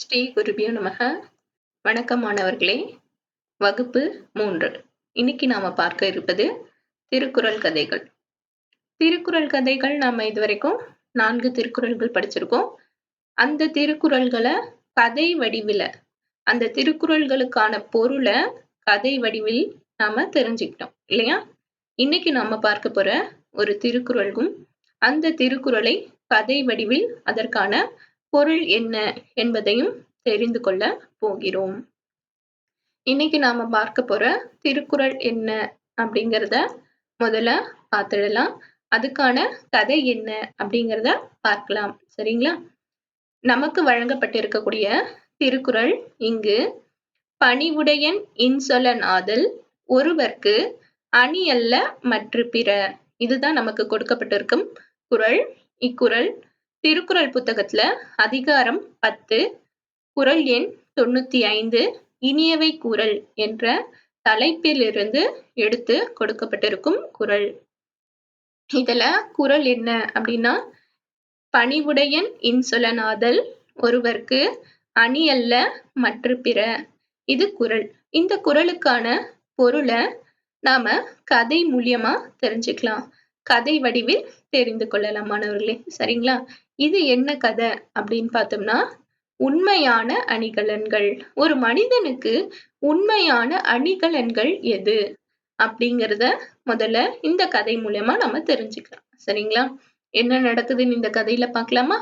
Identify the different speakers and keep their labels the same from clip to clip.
Speaker 1: ஸ்ரீ குருபியோ நமக. வணக்கம் மாணவர்களே. வகுப்பு மூன்று. இன்னைக்கு நாம பார்க்க இருப்பது திருக்குறள் கதைகள். திருக்குறள் கதைகள் நாம இதுவரைக்கும் நான்கு திருக்குறள்கள் படிச்சிருக்கோம். அந்த திருக்குறள்களை கதை வடிவில அந்த திருக்குறள்களுக்கான பொருளை கதை வடிவில் நாம தெரிஞ்சுக்கிட்டோம் இல்லையா? இன்னைக்கு நாம பார்க்க போற ஒரு திருக்குறளும் அந்த திருக்குறளை கதை வடிவில் அதற்கான பொருள் என்ன என்பதையும் தெரிந்து கொள்ள போகிறோம். இன்னைக்கு நாம பார்க்க போற திருக்குறள் என்ன அப்படிங்கிறத முதல்ல பார்த்துடலாம். அதுக்கான கதை என்ன அப்படிங்கிறத பார்க்கலாம். சரிங்களா? நமக்கு வழங்கப்பட்டிருக்கக்கூடிய திருக்குறள் இங்கு பணிவுடையன் இன்சொலன் ஆதல் ஒருவர்க்கு அணி அல்ல மற்ற பிற இதுதான் நமக்கு கொடுக்கப்பட்டிருக்கும் குரல் இக்குறள் திருக்குறள் புத்தகத்துல அதிகாரம் பத்து குரல் எண் தொண்ணூத்தி ஐந்து இனியவை குரல் என்ற தலைப்பிலிருந்து எடுத்து கொடுக்கப்பட்டிருக்கும் குரல். இதுல குரல் என்ன அப்படின்னா பணிவுடையன் இன்சொலனாதல் ஒருவர்க்கு அணி அல்ல மற்ற பிற இது குரல். இந்த குரலுக்கான பொருளை நாம கதை மூலியமா தெரிஞ்சுக்கலாம். கதை வடிவில் தெரிந்து கொள்ளலாம் மாணவர்களே. சரிங்களா? இது என்ன கதை அப்படின்னு பார்த்தோம்னா உண்மையான அணிகலன்கள். ஒரு மனிதனுக்கு உண்மையான அணிகலன்கள் எது? அப்படிங்கிறத முதல்ல இந்த கதை மூலயமா நம்ம தெரிஞ்சுக்கலாம். சரிங்களா? என்ன நடக்குதுன்னு இந்த கதையில பார்க்கலாமா?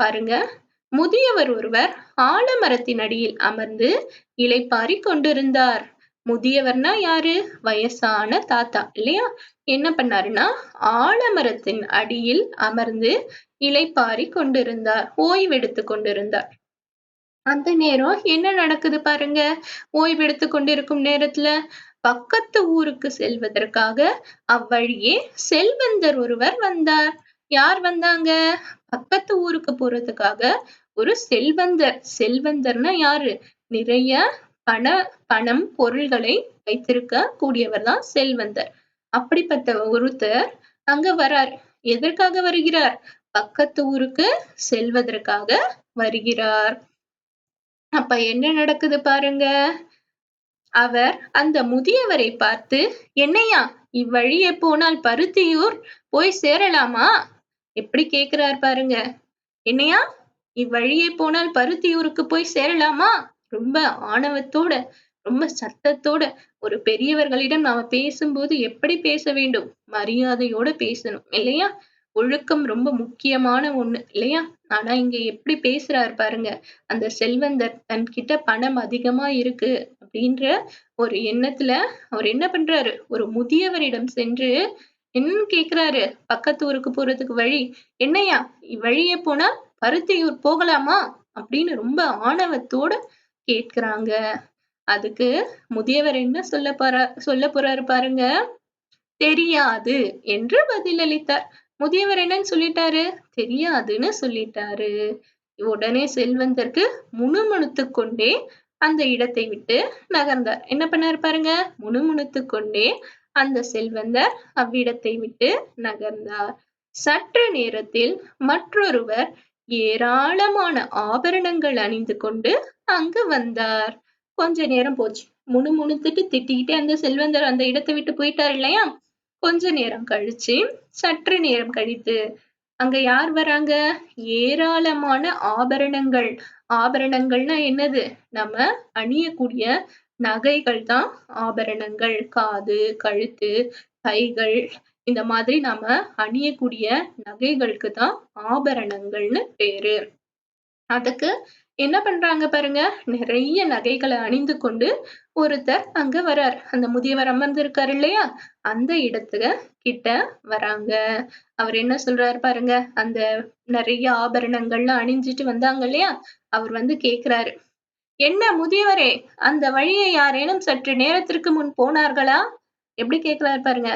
Speaker 1: பாருங்க. முதியவர் ஒருவர் ஆலமரத்தின் அடியில் அமர்ந்து இலைப்பாரி கொண்டிருந்தார். முதியவர்னா யாரு? வயசான தாத்தா இல்லையா? என்ன பண்ணாருன்னா ஆலமரத்தின் அடியில் அமர்ந்து இலைப்பாரி கொண்டிருந்தார் ஓய்வெடுத்து கொண்டிருந்தார். அந்த நேரம் என்ன நடக்குது பாருங்க. ஓய்வெடுத்து கொண்டிருக்கும் நேரத்துல பக்கத்து ஊருக்கு செல்வதற்காக அவ்வழியே செல்வந்தர் ஒருவர் வந்தார். யார் வந்தாங்க? பக்கத்து ஊருக்கு போறதுக்காக ஒரு செல்வந்தர். செல்வந்தர்னா யாரு? நிறைய பண பணம் பொருள்களை வைத்திருக்க கூடியவர் தான் செல்வந்தர். அப்படிப்பட்ட ஒருத்தர் அங்க வரார். எதற்காக வருகிறார்? பக்கத்து ஊருக்கு செல்வதற்காக வருகிறார். அப்ப என்ன நடக்குது பாருங்க. அவர் அந்த முதியவரை பார்த்து என்னையா இவ்வழியே போனால் பருத்தியூர் போய் சேரலாமா? எப்படி கேக்குறார் பாருங்க. என்னையா இவ்வழியே போனால் பருத்தியூருக்கு போய் சேரலாமா? ரொம்ப ஆணவத்தோட ரொம்ப சத்தத்தோட ஒரு பெரியவர்களிடம் நாம பேசும்போது எப்படி பேச வேண்டும்? மரியாதையோட பேசணும் இல்லையா? ஒழுக்கம் ரொம்ப முக்கியமான ஒண்ணு இல்லையா? ஆனா இங்க எப்படி பேசுறாரு பாருங்க அந்த செல்வந்தர் தன்கிட்ட பணம் அதிகமா இருக்கு அப்படின்ற ஒரு எண்ணத்துல அவர் என்ன பண்றாரு? ஒரு முதியவரிடம் சென்று என்னன்னு கேக்குறாரு? பக்கத்து ஊருக்கு போறதுக்கு வழி என்னையா இவ்வழியே போனா பருத்தியூர் போகலாமா? அப்படின்னு ரொம்ப ஆணவத்தோட கேட்கிறாங்க. அதுக்கு முதியவர் என்ன சொல்ல போற சொல்ல போறாரு பாருங்க. தெரியாது என்று பதிலளித்தார். முதியவர் என்னன்னு சொல்லிட்டாரு? தெரியாதுன்னு சொல்லிட்டாரு. உடனே செல்வந்தருக்கு முணுமுணுத்து கொண்டே அந்த இடத்தை விட்டு நகர்ந்தார். என்ன பண்ணாரு பாருங்க? முணுமுணுத்து கொண்டே அந்த செல்வந்தர் அவ்விடத்தை விட்டு நகர்ந்தார். சற்று நேரத்தில் மற்றொருவர் ஏராளமான ஆபரணங்கள் அணிந்து கொண்டு அங்கு வந்தார். கொஞ்ச நேரம் போச்சு. முணுமுணுத்துட்டு திட்டிக்கிட்டே அந்த செல்வந்தர் அந்த இடத்தை விட்டு போயிட்டார் இல்லையா? கொஞ்ச நேரம் கழிச்சு சற்று நேரம் கழித்து அங்க யார் வராங்க? ஏராளமான ஆபரணங்கள். ஆபரணங்கள்னா என்னது? நம்ம அணியக்கூடிய நகைகள் தான் ஆபரணங்கள். காது கழுத்து கைகள். இந்த மாதிரி நாம அணியக்கூடிய நகைகளுக்கு தான் ஆபரணங்கள்னு பேரு. அதுக்கு என்ன பண்றாங்க பாருங்க? நிறைய நகைகளை அணிந்து கொண்டு ஒருத்தர் அங்க வரார். அந்த முதியவர் அமர்ந்திருக்காரு இல்லையா? அந்த இடத்துக்கு கிட்ட வராங்க. அவர் என்ன சொல்றாரு பாருங்க? அந்த நிறைய ஆபரணங்கள்லாம் அணிஞ்சிட்டு வந்தாங்க இல்லையா? அவர் வந்து கேக்குறாரு. என்ன முதியவரே அந்த வழியை யாரேனும் சற்று நேரத்திற்கு முன் போனார்களா? எப்படி கேக்குறாரு பாருங்க.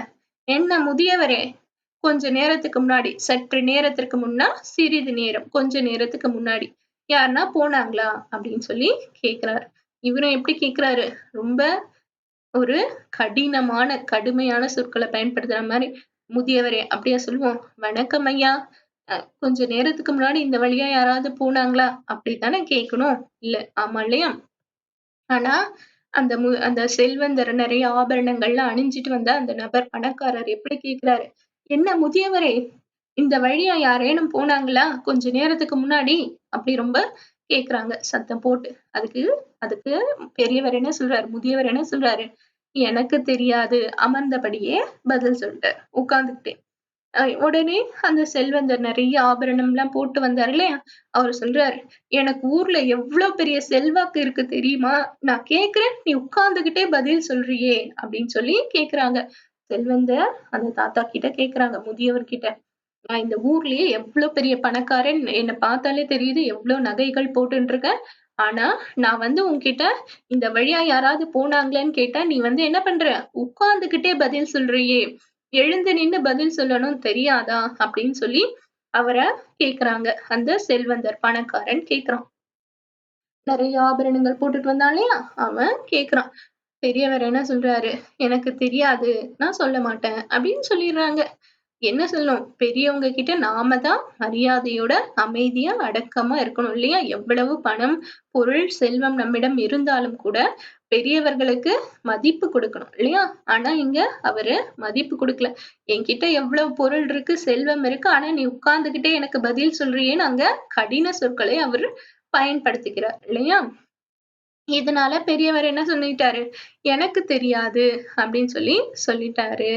Speaker 1: என்ன முதியவரே கொஞ்ச நேரத்துக்கு முன்னாடி சற்று நேரத்திற்கு முன்னா சிறிது நேரம் கொஞ்ச நேரத்துக்கு முன்னாடி. யாருன்னா போனாங்களா அப்படின்னு சொல்லி கேக்குறாரு இவரும் எப்படி கேக்குறாரு ரொம்ப ஒரு கடினமான கடுமையான சொற்களை பயன்படுத்துற மாதிரி முதியவரே அப்படியா சொல்லுவோம் வணக்கம் ஐயா கொஞ்ச நேரத்துக்கு முன்னாடி இந்த வழியா யாராவது போனாங்களா? அப்படித்தானே கேட்கணும். இல்ல. ஆமா இல்லையா? ஆனா, அந்த மு அந்த செல்வந்தர் நிறைய ஆபரணங்கள்லாம் அணிஞ்சிட்டு வந்த அந்த நபர் பணக்காரர் எப்படி கேட்கிறாரு? "என்ன முதியவரே! இந்த வழியா யாரேனும் போனாங்களா? கொஞ்ச நேரத்துக்கு முன்னாடி?" அப்படி ரொம்ப கேக்குறாங்க சத்தம் போட்டு. அதுக்கு அதுக்கு பெரியவர் என்ன சொல்றாரு? முதியவர் என்ன சொல்றாரு? "எனக்கு தெரியாது." அமர்ந்தபடியே பதில் சொல்ட்டார். உட்கார்ந்துகிட்டே. உடனே அந்த செல்வந்தர் நிறைய ஆபரணம் எல்லாம் போட்டு வந்தார் இல்லையா? அவர் சொல்றாரு, "எனக்கு ஊர்ல எவ்வளவு பெரிய செல்வாக்கு இருக்கு தெரியுமா? நான் கேக்குறேன் நீ உட்கார்ந்துகிட்டே பதில் சொல்றியே!" அப்படின்னு சொல்லி கேக்குறாங்க செல்வந்தர் அந்த தாத்தா கிட்ட கேக்குறாங்க முதியவர் கிட்ட. "நான் இந்த ஊர்லயே எவ்வளவு பெரிய பணக்காரன் என்ன பார்த்தாலே தெரியுது. எவ்ளோ நகைகள் போட்டுருக்க ஆனா, நான் வந்து உன்கிட்ட இந்த வழியா யாராவது போனாங்களான்னு கேட்டா, நீ வந்து என்ன பண்ற? உட்கார்ந்துகிட்டே பதில் சொல்றியே! எழுந்து நின்னு பதில் சொல்லணும் தெரியாதா? அப்படின்னு சொல்லி அவர கேக்குறாங்க. அந்த செல்வந்தர் பணக்காரன் கேக்குறான். நிறைய ஆபரணங்கள் போட்டுட்டு வந்தான் இல்லையா? அவன் கேக்குறான். பெரியவர் என்ன சொல்றாரு? "எனக்கு தெரியாது. நான் சொல்ல மாட்டேன்." அப்படின்னு சொல்லிடுறாங்க என்ன சொல்லணும்? பெரியவங்க கிட்ட நாம தான் மரியாதையோட, அமைதியா, அடக்கமா இருக்கணும் இல்லையா? எவ்வளவு பணம், பொருள், செல்வம் நம்மிடம் இருந்தாலும் கூட, பெரியவர்களுக்கு மதிப்பு கொடுக்கணும் இல்லையா? ஆனா இங்க அவரு மதிப்பு கொடுக்கல "என்கிட்ட எவ்வளவு பொருள் இருக்கு, செல்வம் இருக்கு. ஆனா நீ உட்கார்ந்துகிட்டே எனக்கு பதில் சொல்றியேன்னு" அங்க கடின சொற்களை அவரு பயன்படுத்திக்கிறார் இல்லையா? இதனால பெரியவர் என்ன சொல்லிட்டாரு? "எனக்கு தெரியாது" அப்படின்னு சொல்லி சொல்லிட்டாரு.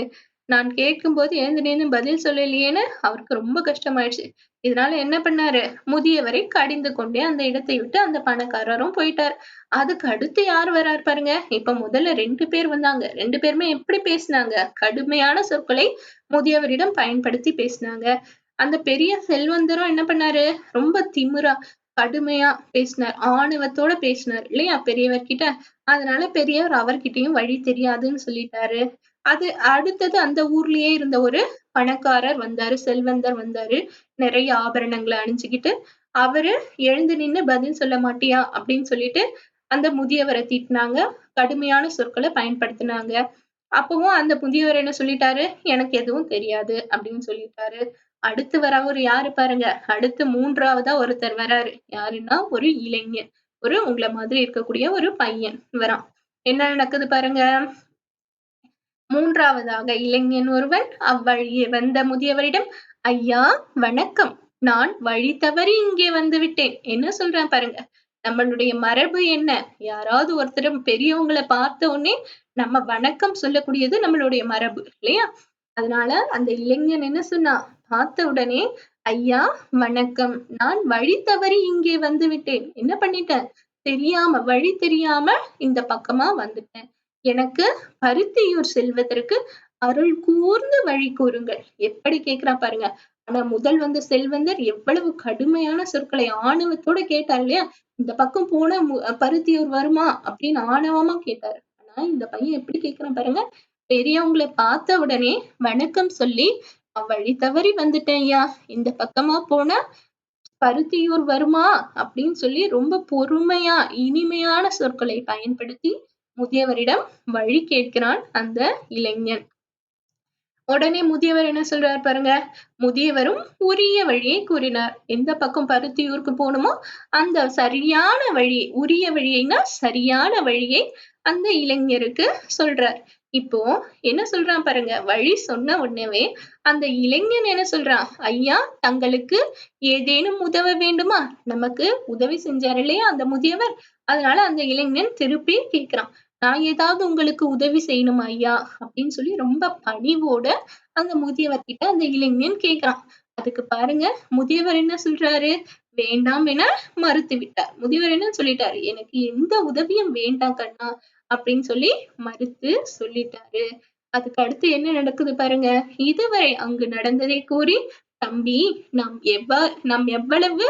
Speaker 1: நான் கேட்கும்போது எழுந்து நின்னு பதில் சொல்லலையேன்னு அவருக்கு ரொம்ப கஷ்டமாயிடுச்சு. இதனால என்ன பண்ணாரு? முதியவரை கடிந்து கொண்டே அந்த இடத்தை விட்டு அந்த பணக்காரரும் போயிட்டார் அதுக்கு அடுத்து யார் வராரு பாருங்க. இப்ப முதல்ல ரெண்டு பேர் வந்தாங்க. ரெண்டு பேருமே எப்படி பேசுனாங்க? கடுமையான சொற்களை முதியவரிடம் பயன்படுத்தி பேசுனாங்க. அந்த பெரிய செல்வந்தரும் என்ன பண்ணாரு? ரொம்ப திமுறா கடுமையா பேசினார். ஆணவத்தோட பேசினார் இல்லையா? பெரியவர் கிட்ட. அதனால பெரியவர் அவர்கிட்டயும் வழி தெரியாதுன்னு சொல்லிட்டாரு. அது அடுத்தது அந்த ஊர்லயே இருந்த ஒரு பணக்காரர் வந்தாரு. செல்வந்தர் வந்தாரு. நிறைய ஆபரணங்களை அணிஞ்சுக்கிட்டு அவரு எழுந்து நின்னு பதில் சொல்ல மாட்டியா? அப்படின்னு சொல்லிட்டு அந்த முதியவரை தீட்டினாங்க கடுமையான சொற்களை பயன்படுத்தினாங்க அப்பவும் அந்த முதியவர் என்ன சொல்லிட்டாரு? "எனக்கு எதுவும் தெரியாது" அப்படின்னு சொல்லிட்டாரு. அடுத்து வரவர் யாரு பாருங்க. அடுத்து மூன்றாவதா ஒருத்தர் வராரு. யாருன்னா ஒரு இளைஞன். ஒரு உங்களை மாதிரி இருக்கக்கூடிய ஒரு பையன் வரான். என்ன நடக்குது பாருங்க. மூன்றாவதாக இளைஞன் ஒருவன் அவ்வழியே வந்த முதியவரிடம், "ஐயா வணக்கம். நான் வழி தவறி இங்கே வந்துவிட்டேன்." என்ன சொல்றேன் பாருங்க. நம்மளுடைய மரபு என்ன? யாராவது ஒருத்தர் பெரியவங்களை பார்த்த உடனே நம்ம வணக்கம் சொல்லக்கூடியது நம்மளுடைய மரபு இல்லையா? அதனால அந்த இளைஞன் என்ன சொன்னா பார்த்த உடனே, "ஐயா வணக்கம். நான் வழி தவறி இங்கே வந்து விட்டேன். என்ன பண்ணிட்டேன்? தெரியாம வழி தெரியாம இந்த பக்கமா வந்துட்டேன். எனக்கு பருத்தியூர் செல்வதற்கு அருள் கூர்ந்து வழி கூறுங்கள்." எப்படி கேட்கிறான் பாருங்க. ஆனா முதல் வந்த செல்வந்தர் எவ்வளவு கடுமையான சொற்களை ஆணவத்தோட கேட்டார் இல்லையா? இந்த பக்கம் போன பருத்தியூர் வருமா? அப்படின்னு ஆணவமா கேட்டாரு. ஆனா இந்த பையன் எப்படி கேக்குறான் பாருங்க. பெரியவங்கள பார்த்த உடனே வணக்கம் சொல்லி, வழி தவறி வந்துட்டேன் ஐயா. இந்த பக்கமா போனா பருத்தியூர் வருமா?" அப்படின்னு சொல்லி ரொம்ப பொறுமையா, இனிமையான சொற்களை பயன்படுத்தி முதியவரிடம் வழி கேட்கிறான் அந்த இளைஞன். உடனே முதியவர் என்ன சொல்றாரு பாருங்க. முதியவரும் உரிய வழியை கூறினார். எந்த பக்கம் பருத்தியூருக்கு போகணுமோ அந்த சரியான வழி, உரிய வழியைனா சரியான வழியை அந்த இளைஞருக்கு சொல்றார். இப்போ என்ன சொல்றான் பாருங்க. வழி சொன்ன உடனேவே அந்த இளைஞன் என்ன சொல்றான்? "ஐயா தங்களுக்கு ஏதேனும் உதவ வேண்டுமா?" நமக்கு உதவி செஞ்சாரு இல்லையா அந்த முதியவர். அதனால அந்த இளைஞன் திருப்பி கேட்கிறான். "நான் ஏதாவது உங்களுக்கு உதவி செய்யணும் ஐயா?" அப்படின்னு சொல்லி ரொம்ப பணிவோட அந்த முதியவர் கிட்ட அந்த இளைஞன் கேட்கிறான். அதுக்கு பாருங்க முதியவர் என்ன சொல்றாரு? வேண்டாம் என மறுத்து விட்டார். முதியவர் என்ன சொல்லிட்டாரு? "எனக்கு எந்த உதவியும் வேண்டாம் கண்ணா" அப்படின்னு சொல்லி மறுத்து சொல்லிட்டாரு. அதுக்கு அடுத்து என்ன நடக்குது பாருங்க. இதுவரை அங்கு நடந்ததை கூறி, "தம்பி நாம் எவ்வ நாம் எவ்வளவு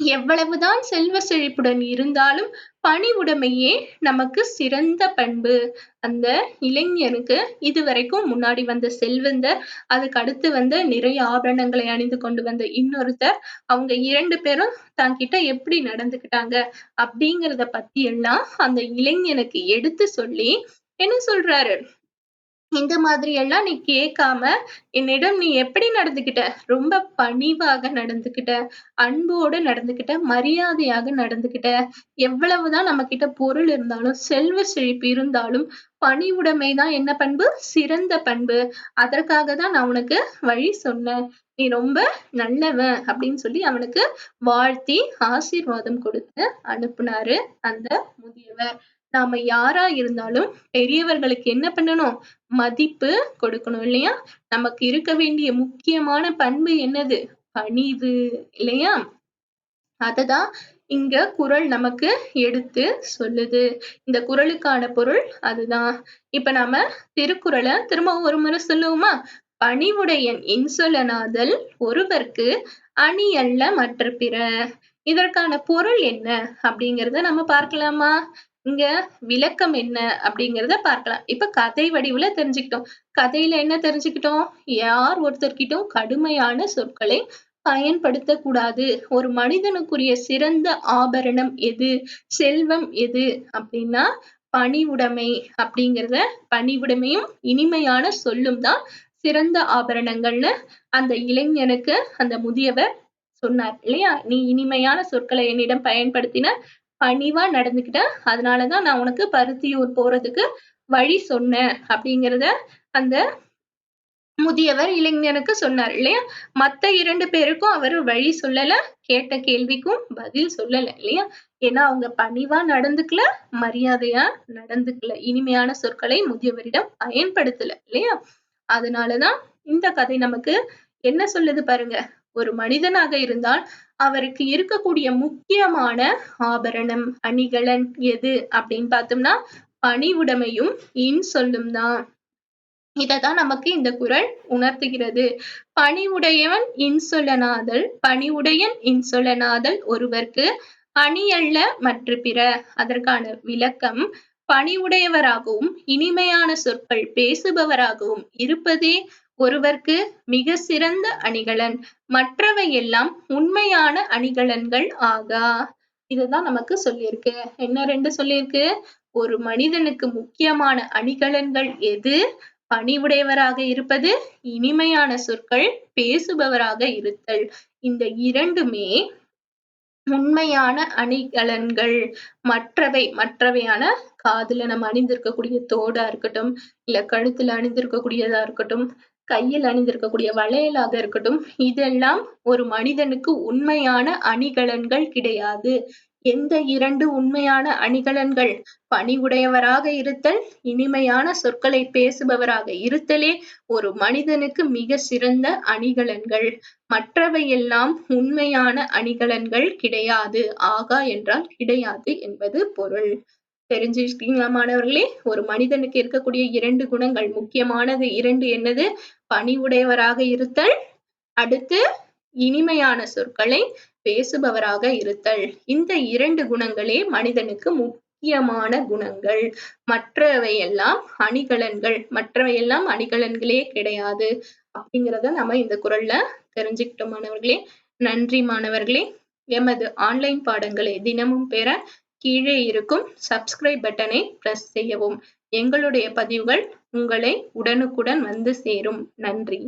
Speaker 1: எவ்வளவுதான் செல்வ செழிப்புடன் இருந்தாலும் பணிவுடைமையே நமக்கு சிறந்த பண்பு. அந்த இளைஞனுக்கு இதுவரைக்கும் முன்னாடி வந்த செல்வந்தர், அதுக்கு அடுத்து வந்த நிறைய ஆபரணங்களை அணிந்து கொண்டு வந்த இன்னொருத்தர், அவங்க இரண்டு பேரும் தங்கிட்ட எப்படி நடந்துக்கிட்டாங்க அப்படிங்கிறத பத்தி எல்லாம் அந்த இளைஞனுக்கு எடுத்து சொல்லி என்ன சொல்றாரு? இந்த மாதிரி எல்லாம் நீ கேட்காம என்னிடம் நீ எப்படி நடந்துக்கிட்ட ரொம்ப பணிவாக நடந்துக்கிட்ட அன்போடு நடந்துக்கிட்ட மரியாதையாக நடந்துக்கிட்ட எவ்வளவுதான் நம்ம கிட்ட பொருள் இருந்தாலும் செல்வ செழிப்பு இருந்தாலும் பணிவுடைமை தான் என்ன பண்பு? சிறந்த பண்பு. அதற்காக தான் நான் உனக்கு வழி சொன்னேன். நீ ரொம்ப நல்லவன் அப்படின்னு சொல்லி அவனுக்கு வாழ்த்தி ஆசீர்வாதம் கொடுத்து அனுப்புனாரு அந்த முதியவர். நாம யாரா இருந்தாலும் பெரியவர்களுக்கு என்ன பண்ணணும்? மதிப்பு கொடுக்கணும் இல்லையா? நமக்கு இருக்க வேண்டிய முக்கியமான பண்பு என்னது? பணிவு இல்லையா? அததான் இங்க குரல் நமக்கு எடுத்து சொல்லுது. இந்த குரலுக்கான பொருள் அதுதான். இப்ப நாம திருக்குறளை திரும்ப ஒரு முறை சொல்லுவோமா? பணிவுடையன் இன்சொலனாதல் ஒருவர்க்கு அணி அல்ல மற்ற பிற. இதற்கான பொருள் என்ன? அப்படிங்கிறத நம்ம பார்க்கலாமா? இங்க விளக்கம் என்ன அப்படிங்கிறத பார்க்கலாம். இப்ப கதை வடிவுல தெரிஞ்சுக்கிட்டோம். கதையில என்ன தெரிஞ்சுக்கிட்டோம்? யார் ஒருத்தர்கிட்டும் கடுமையான சொற்களை பயன்படுத்தக்கூடாது. ஒரு மனிதனுக்குரிய சிறந்த ஆபரணம் எது? செல்வம் எது? அப்படின்னா பணிவுடைமை அப்படிங்கிறத பணிவுடைமையும் இனிமையான சொல்லும் தான் சிறந்த ஆபரணங்கள்னு அந்த இளைஞனுக்கு அந்த முதியவர் சொன்னார். இல்லையா? நீ இனிமையான சொற்களை என்னிடம் பயன்படுத்தின பணிவா நடந்துக்கிட்ட அதனாலதான் நான் உனக்கு பருத்தியூர் போறதுக்கு வழி சொன்னேன் அப்படிங்கிறத அந்த முதியவர் இளைஞனுக்கு சொன்னார் இல்லையா? மத்த இரண்டு பேருக்கும் அவர் வழி சொல்லல கேட்ட கேள்விக்கும் பதில் சொல்லல இல்லையா? ஏன்னா அவங்க பணிவா நடந்துக்கல மரியாதையா நடந்துக்கல. இனிமையான சொற்களை முதியவரிடம் பயன்படுத்தல இல்லையா? அதனாலதான் இந்த கதை நமக்கு என்ன சொல்லுது பாருங்க. ஒரு மனிதனாக இருந்தால் அவருக்கு இருக்கக்கூடிய முக்கியமான ஆபரணம் அணிகலன் எது அப்படின்னு பார்த்தோம்னா பணிவுடைமையும் இன்சொல்லும் தான். இததான் நமக்கு இந்த குரல் உணர்த்துகிறது. பணிவுடையவன் இன்சொலனாதல் பணிவுடையன் இன்சொலனாதல் ஒருவர்க்கு அணியல்ல மற்ற பிற. அதற்கான விளக்கம் பணிவுடையவராகவும் இனிமையான சொற்கள் பேசுபவராகவும் இருப்பதே ஒருவர்க்கு மிக சிறந்த அணிகலன். மற்றவையெல்லாம் உண்மையான அணிகலன்கள் ஆகா. இதுதான் நமக்கு சொல்லியிருக்கு. என்ன ரெண்டு சொல்லியிருக்கு? ஒரு மனிதனுக்கு முக்கியமான அணிகலன்கள் எது? பணிவுடையவராக இருப்பது இனிமையான சொற்கள் பேசுபவராக இருத்தல். இந்த இரண்டுமே உண்மையான அணிகலன்கள். மற்றவை மற்றவையான காதுல நம்ம அணிந்திருக்கக்கூடிய தோடா இருக்கட்டும் இல்ல கழுத்துல அணிந்திருக்கக்கூடியதா இருக்கட்டும் கையில் அணிந்திருக்கக்கூடிய வளையலாக இருக்கட்டும் இதெல்லாம் ஒரு மனிதனுக்கு உண்மையான அணிகலன்கள் கிடையாது. எந்த இரண்டு உண்மையான அணிகலன்கள்? பணிவுடையவராக இருத்தல் இனிமையான சொற்களை பேசுபவராக இருத்தலே ஒரு மனிதனுக்கு மிக சிறந்த அணிகலன்கள். மற்றவையெல்லாம் உண்மையான அணிகலன்கள் கிடையாது. ஆகா என்றால் கிடையாது என்பது பொருள். தெரிஞ்சுக்கிட்டீங்களா மாணவர்களே? ஒரு மனிதனுக்கு இருக்கக்கூடிய இரண்டு குணங்கள் முக்கியமானது இரண்டு என்னது? பணிவுடையவராக இருத்தல் அடுத்து இனிமையான சொற்களை பேசுபவராக இருத்தல். இந்த இரண்டு குணங்களே மனிதனுக்கு முக்கியமான குணங்கள். மற்றவையெல்லாம் அணிகலன்கள் மற்றவையெல்லாம் அணிகலன்களே கிடையாது. அப்படிங்கிறத நம்ம இந்த குரல்ல தெரிஞ்சுக்கிட்டோம் மாணவர்களே. நன்றி மாணவர்களே. எமது ஆன்லைன் பாடங்களை தினமும் பெற கீழே இருக்கும் சப்ஸ்கிரைப் பட்டனை பிரஸ் செய்யவும். எங்களுடைய பதிவுகள் உங்களை உடனுக்குடன் வந்து சேரும். நன்றி.